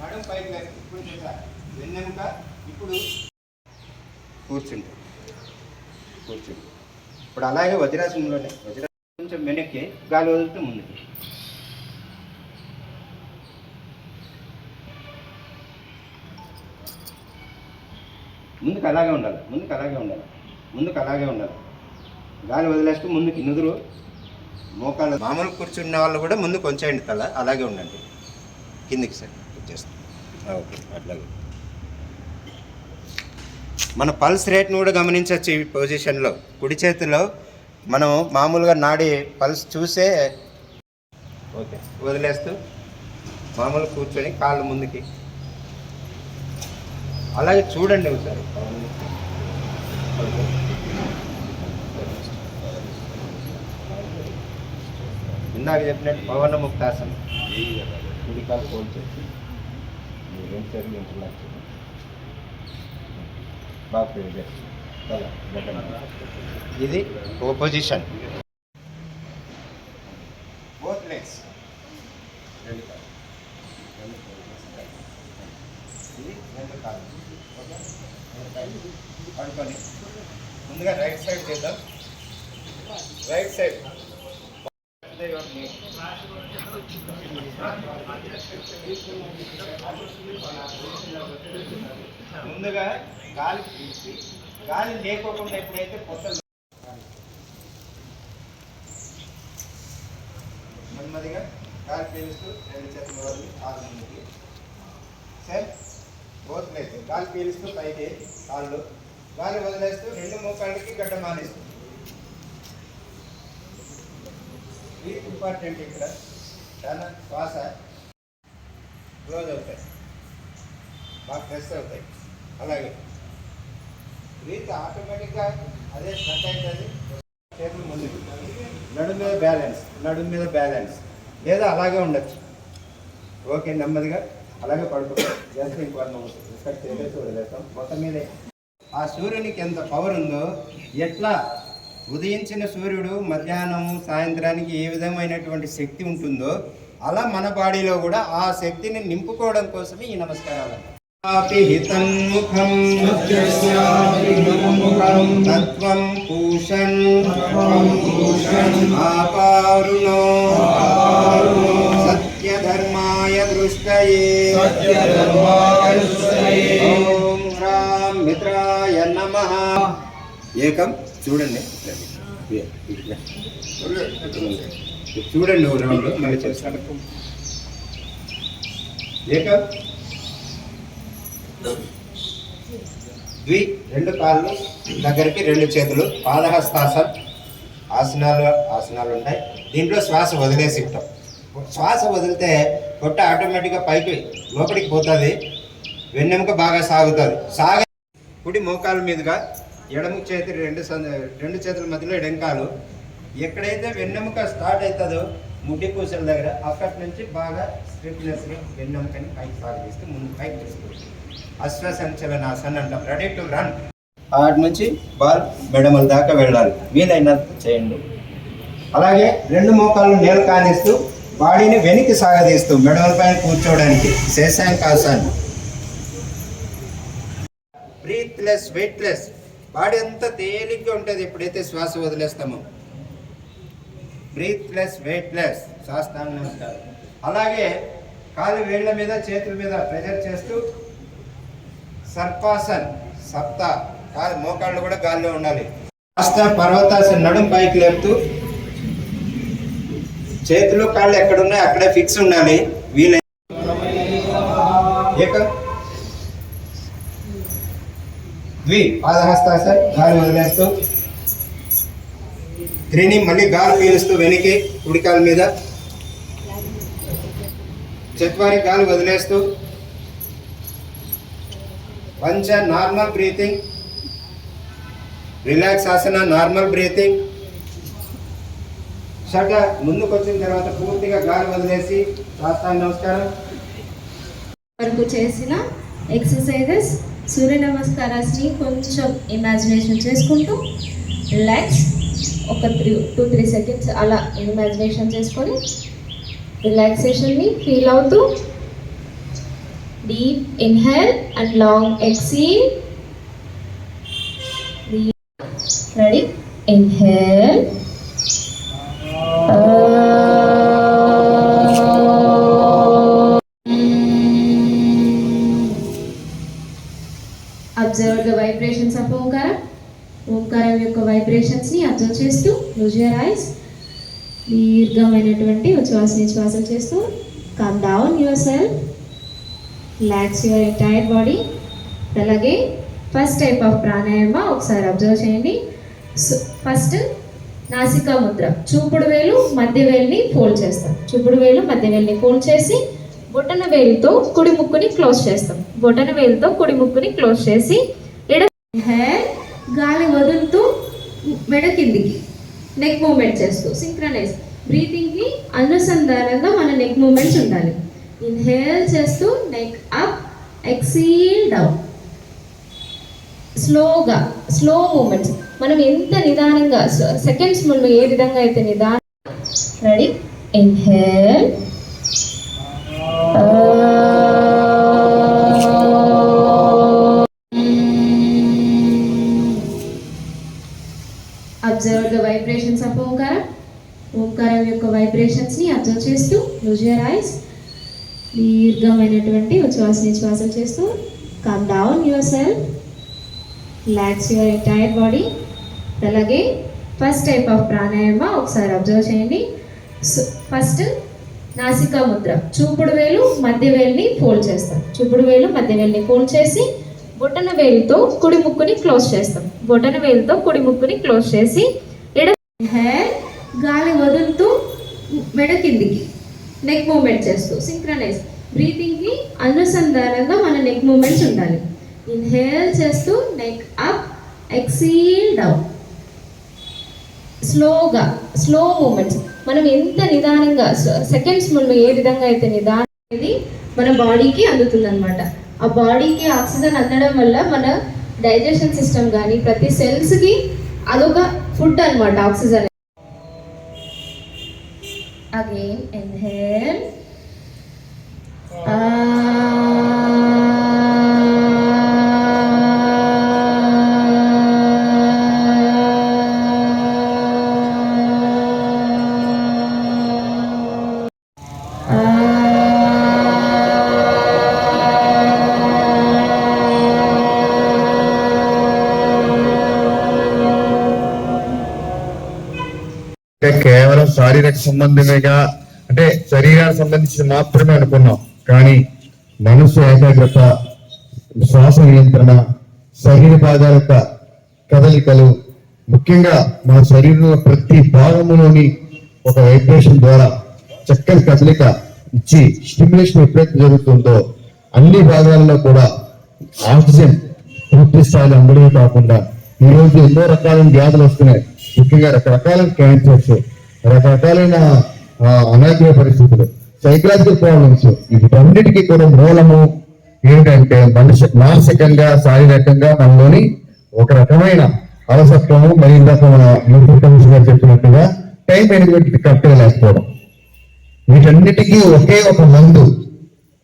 నడుం పైకి లేపు ఇప్పుడు చూసా వెన్నెముక ఇప్పుడు కూర్చుంటాం. కూర్చుంటాం. ఇప్పుడు అలాగే వజ్రాసనంలోనే. వజ్రాసనం కొంచెం వెనక్కి గాలి వదులుతూ ముందుకి. ముందుకు అలాగే ఉండాలి. ముందుకు అలాగే ఉండాలి. ముందుకు అలాగే ఉండాలి. గాలి వదిలేస్తూ ముందుకి నుదురు. మోకాళ్ళు మామూలు కూర్చున్న వాళ్ళు కూడా ముందు కొంచెం తల అలాగే ఉండండి. కిందికి సార్. వచ్చేస్తాం ఓకే. అట్లాగే. మన పల్స్ రేట్ను కూడా గమనించవచ్చు ఈ పొజిషన్లో కుడి చేతిలో మనం మామూలుగా నాడి పల్స్ చూసే ఓకే. వదిలేస్తూ మామూలు కూర్చొని కాళ్ళు ముందుకి. అలాగే చూడండి ఒకసారి. ఇందాక చెప్పినట్టు పవన ముక్తాసనం కుడి కాలు కోల్చేసి మీరేం చేతులు ఇంటర్లాక్ బాగా ఇది ఓ పొజిషన్ బోత్ లెగ్స్ రెండు కాళ్ళు రెండు కాళ్ళు. ఇది రెండు కాళ్ళు ఓకే రెండు కాళ్ళు. పడుకొని ముందుగా రైట్ సైడ్ చేద్దాం రైట్ సైడ్ ముందుగా గాలి పీల్చి గాలి లేకోకుండా ఎప్పుడైతే పొట్టలు నెమ్మదిగా గాలి పీలుస్తూ రెండు చేతుల వరకు కాలు ముందుకి. సార్ బోత్లేదు గాలి పీలుస్తూ పైకి కాళ్ళు. గాలి వదిలేస్తూ రెండు మోకాళ్ళకి గడ్డ మానేస్తుంది ఇంపార్టెంట్ ఇక్కడ. చాలా శ్వాస క్లోజ్ అవుతాయి బాగా ప్రెస్ అవుతాయి అలాగే. బ్రీత్ ఆటోమేటిక్గా అదే స్ట్రక్ అవుతుంది టేబుల్ ముందుకు నడుము మీద బ్యాలెన్స్ నడుము మీద బ్యాలెన్స్ లేదా అలాగే ఉండొచ్చు. ఓకే నెమ్మదిగా. అలాగే పడుకుంటాం జస్ట్ ఇంకోటి ఇక్కడ చేసేసి వదిలేస్తాం. మొత్తం మీదే. ఆ సూర్యునికి ఎంత పవర్ ఉందో ఎట్లా ఉదయించిన సూర్యుడు మధ్యాహ్నం సాయంత్రానికి ఏ విధమైనటువంటి శక్తి ఉంటుందో అలా మన బాడీలో కూడా ఆ శక్తిని నింపుకోవడం కోసమే ఈ నమస్కారాలు. తత్వం పూషన్ ఆపారుణో సత్యధర్మాయ దృష్టయే ఓం రామ్ మిత్రాయ నమః. ఏకం చూడండి. చూడండి ఓ రౌండ్ మళ్ళీ చేస్తాను. ఏకం. ద్వి. రెండు కాళ్ళు. దగ్గరికి రెండు చేతులు. పాదహస్తాసన్ ఆసనాలు ఆసనాలు ఉంటాయి. దీంట్లో శ్వాస వదిలేసి ఉంటాం శ్వాస వదిలితే పొట్ట ఆటోమేటిక్గా పైకి లోపలికి పోతుంది. వెన్నెముక బాగా సాగుతుంది. సాగ. కుడి మోకాల మీదుగా ఎడమ చేతి రెండు సంద- రెండు చేతుల మధ్యలో ఎడంకాలు. ఎక్కడైతే వెన్నెముక స్టార్ట్ అవుతుందో ముడ్డి పూసల దగ్గర అక్కడి నుంచి బాగా స్ట్రిప్నెస్గా వెన్నెముకని పైకి సాగదీస్తూ ముందు పైకి తీసుకుంటుంది అశ్వ సంచలనాసన్ అంటాం. రెడీ టు రన్ ఆటి నుంచి బాల్ మెడమల దాకా వెళ్ళాలి. వీలైనంత చేయండి. అలాగే రెండు మోకాళ్ళు నేల కానిస్తూ బాడీని వెనక్కి సాగదీస్తూ మెడమల పైన కూర్చోవడానికి శేషాంకాసన్ బ్రీత్లెస్ వెయిట్లెస్ బాడీ అంతా తేలిగ్గా ఉంటుంది ఎప్పుడైతే శ్వాస వదిలేస్తామో. బ్రీత్లెస్ వెయిట్లెస్ శాస్త్రాంగ ఉంటారు అలాగే కాలు వేళ్ళ మీద చేతుల మీద ప్రెజర్ చేస్తూ సర్పాసన్ సప్త కాదు మోకాళ్ళు కూడా గాల్లో ఉండాలి. కాస్త పర్వతాసన్ నడుం పైకి లేపుతూ చేతులు కాళ్ళు ఎక్కడున్నాయి అక్కడే ఫిక్స్ ఉండాలి. వీలై ఏక ద్వి పాదహస్తాసన్ గాలి వదిలేస్తూ త్రిని మళ్ళీ గాలి పీలుస్తూ వెనక్కి కుడికాల మీద. చత్వారి గాలి వదిలేస్తూ పంచ normal breathing relax asana normal breathing. షట ముందుకు వచ్చిన తర్వాత పూర్తిగా గాలి వదిలేసి సాష్టాంగ నమస్కారం. వరకు చేసిన ఎక్సర్సైజెస్ సూర్య నమస్కారాన్ని కొంచెం ఇమాజినేషన్ చేసుకుంటూ రిలాక్స్ ఒక త్రీ టూ త్రీ సెకండ్స్ అలా ఇమాజినేషన్ చేసుకొని రిలాక్సేషన్ని ఫీల్ అవుతూ deep inhale and long exhale ready inhale close your eyes దీర్ఘమైనటువంటి ఉచ్ఛ్వాస నిశ్వాసం చేస్తూ come down yourself relax your entire body అలాగే ఫస్ట్ టైప్ ఆఫ్ ప్రాణాయామ ఒకసారి అబ్జర్వ్ చేయండి. ఫస్ట్ నాసికా ముద్ర. చూపుడు వేలు మధ్య వేలుని ఫోల్డ్ చేస్తాం. చూపుడు వేలు మధ్య వేలుని ఫోల్డ్ చేసి బొటన వేలుతో కుడి ముక్కుని క్లోజ్ చేస్తాం. బొటన వేలుతో కుడి ముక్కుని క్లోజ్ చేసి ఎడ గాలి వదులుతూ మెడ కిందికి. నెక్ మూమెంట్ చేస్తూ సింక్రనైజ్ బ్రీతింగ్కి అనుసంధానంగా మన నెక్ మూమెంట్స్ ఉండాలి. ఇన్హేల్ చేస్తూ నెక్ అప్ ఎక్సీల్ డౌన్ స్లోగా స్లో మూమెంట్స్ మనం ఎంత నిదానంగా సెకండ్స్ మనం ఏ విధంగా అయితే నిదానం ready inhale close your eyes దీర్ఘమైనటువంటి ఉచ్ఛ్వాస నిశ్వాసం చేస్తూ come down yourself relax your entire body అలాగే ఫస్ట్ టైప్ ఆఫ్ ప్రాణాయామ ఒకసారి అబ్జర్వ్ చేయండి. ఫస్ట్ నాసికా ముద్ర. చూపుడు వేలు మధ్య వేలుని ఫోల్డ్ చేస్తాం. చూపుడు వేలు మధ్య వేలుని ఫోల్డ్ చేసి బొటన వేలుతో కుడి ముక్కుని క్లోజ్ చేస్తాం. బొటన వేలుతో కుడి ముక్కుని క్లోజ్ చేసి ఎడ హెయిర్ గాలి వదులుతూ మెడ కిందికి. నెక్ మూమెంట్ చేస్తూ సింక్రనైజ్ బ్రీతింగ్కి అనుసంధానంగా మన నెక్ మూమెంట్స్ ఉండాలి. ఇన్హేల్ చేస్తూ నెక్ అప్ ఎక్సీల్ డౌన్ స్లోగా స్లో మూమెంట్స్ మనం ఎంత నిదానంగా సెకండ్స్ మనం ఏ విధంగా అయితే నిదానం అనేది మన బాడీకి అందుతుంది అనమాట ఆ బాడీకి ఆక్సిజన్ అందడం వల్ల మన డైజెషన్ సిస్టమ్ కానీ ప్రతి సెల్స్కి అదొక ఫుడ్ అన్నమాట ఆక్సిజన్ అగైన్ ఇన్హేల్ అంటే శారీరక సంబంధమేగా అంటే శరీరానికి సంబంధించి మాత్రమే అనుకున్నాం. కానీ మనసు ఏకాగ్రత శ్వాస నియంత్రణ శరీర భాగాల యొక్క కదలికలు ముఖ్యంగా మన శరీరంలో ప్రతి భాగములోని ఒక వైబ్రేషన్ ద్వారా చక్కని కదలిక ఇచ్చి స్టిమ్యులేషన్ ఎప్పుడైతే జరుగుతుందో అన్ని భాగాల్లో కూడా ఆక్సిజన్ పూర్తి స్థాయిలో అందడమే కాకుండా ఈ రోజు ఎన్నో రకాలైన వ్యాధులు వస్తున్నాయి. ముఖ్యంగా రకరకాల క్యాన్సర్స్ రకరకాలైన ఆ, పరిస్థితులు. Psychological problems. వీటన్నిటికీ కూడా మూలము ఏంటంటే మనిషి మానసికంగా శారీరకంగా మనలోని ఒక రకమైన అలసత్వము మరి ఇందాక గారు చెప్పినట్టుగా టైం మేనేజ్మెంట్ కరెక్ట్గా లేకపోవడం. వీటన్నిటికీ ఒకే ఒక మందు.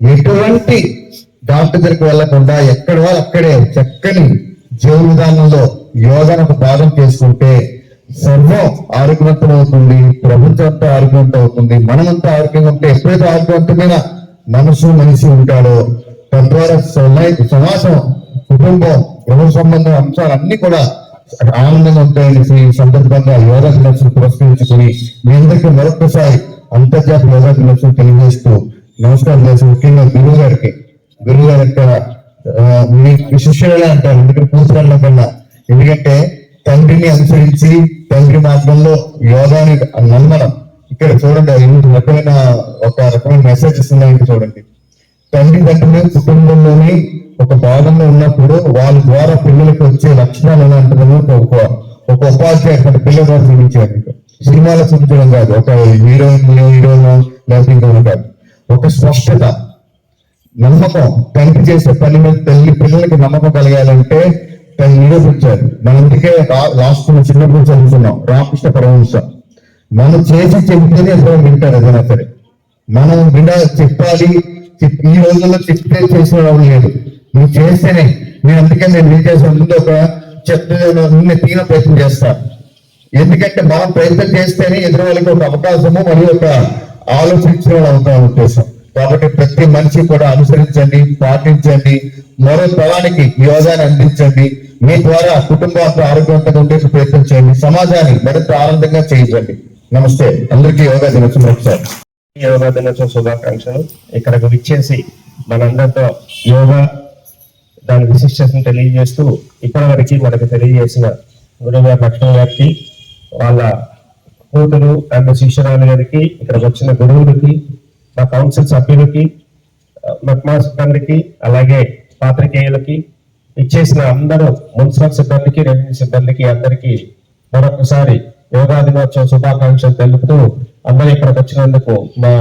ఎటువంటి డాక్టర్ దగ్గరికి వెళ్ళకుండా ఎక్కడ వాళ్ళు అక్కడే చక్కని జీవన విధానంలో యోగాను ఒక భాగం చేసుకుంటే సర్వం ఆరోగ్యవంతం అవుతుంది ప్రభుత్వంతో అంతా ఆరోగ్యవంతం అవుతుంది మనమంతా ఆరోగ్యంగా ఉంటే ఎప్పుడైతే ఆరోగ్యవంతమైన మనసు మనిషి ఉంటాడో తద్వారా సమాజం కుటుంబం గృహ సంబంధం అంశాలన్నీ కూడా ఆనందంగా ఉంటాయని ఈ సందర్భంగా యోగా దినోత్సవం పురస్కరించుకుని మీ అందరికీ మరొకసారి అంతర్జాతీయ యోగా దినోత్సవం తెలియజేస్తూ నమస్కారం చేసి ముఖ్యంగా గురువు గారికి. గురువు గారి యొక్క మీ శిష్యులే అంటారు ఎందుకంటే పూర్తిగా కన్నా. ఎందుకంటే తండ్రిని అనుసరించి తండ్రి మార్గంలో యోగాని నమ్మడం. ఇక్కడ చూడండి ఎన్ని రకమైన ఒక రకమైన మెసేజెస్ ఉన్నాయంటే చూడండి. తండ్రి తండ్రి కుటుంబంలోని ఒక భాగంలో ఉన్నప్పుడు వాళ్ళ ద్వారా పిల్లలకు వచ్చే లక్షణాలు ఎలా ఉంటుందో ఒక ఒక ఉపాధ్యాయుడు పిల్లల ద్వారా చూపించారు సినిమాలో చూపించడం కాదు ఒక హీరోయిన్ హీరోయిన్ లేకపోతే ఇంకొకటి కాదు. ఒక స్పష్టత నమ్మకం తండ్రి చేసే పని మీద తల్లి పిల్లలకి నమ్మకం కలగాలంటే నిరూపించారు మన అందుకే రా- చిన్నప్పుడు చదువుతున్నాం. రామకృష్ణ పరమహంస. మనం చేసి చెబితేనే ఎవరో వింటారు ఏదైనా సరే. మనం విన చెప్పాలి ఈ రోజుల్లో చెప్తే చేసిన వాళ్ళు లేదు నువ్వు చేస్తేనే. నేను అందుకే నేను ఏం చేసిన ముందు ఒక చెప్తే నేను తీన ప్రయత్నం చేస్తా. ఎందుకంటే మనం ప్రయత్నం చేస్తేనే ఎదురు వాళ్ళకి ఒక అవకాశము మరియు ఒక ఆలోచించిన వాళ్ళు ఉద్దేశం. కాబట్టి ప్రతి మనిషి కూడా అనుసరించండి పాటించండి మరో తరానికి యోగాన్ని అందించండి. మీ ద్వారా కుటుంబాలకు ఆరోగ్యవంతంగా ఉండేందుకు ప్రయత్నం చేయండి. సమాజాన్ని మరింత ఆనందంగా చేయించండి. నమస్తే. అందరికీ యోగా దినోత్సవం ఒకసారి యోగా దినోత్సవ శుభాకాంక్షలు. ఇక్కడకు విచ్చేసి మనందరితో యోగా దాని విశిష్టతను తెలియజేస్తూ ఇప్పటివరకు మనకు తెలియజేసిన గురుగారు లక్ష్మణ్ గారికి వాళ్ళ కూతురు అండ్ శిష్యురాలు గారికి ఇక్కడికి వచ్చిన గురువులకి మా కౌన్సిల్ సభ్యులకి మక్మా సిబ్బందికి అలాగే పాత్రికేయులకి ఇచ్చేసిన అందరూ మున్సిపల్ సిబ్బందికి రెవెన్యూ సిబ్బందికి అందరికీ మరొకసారి యోగా దినోత్సవ శుభాకాంక్షలు తెలుపుతూ అందరూ ఇక్కడికి వచ్చినందుకు మా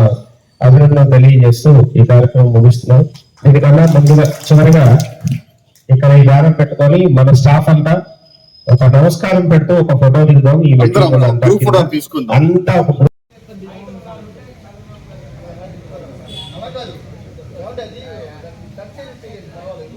అభినందన తెలియజేస్తూ ఈ కార్యక్రమం ముగిస్తున్నాం. దీనికన్నా ముందుగా చివరిగా ఇక్కడ ఈ దారం పెట్టుకొని మన స్టాఫ్ అంతా ఒక నమస్కారం పెడుతూ ఒక ఫోటో దిగుదాం. ఈ అంతా group బాగుండదు బాగుండదు కన్సల్ట్ చేయండి కావాలి.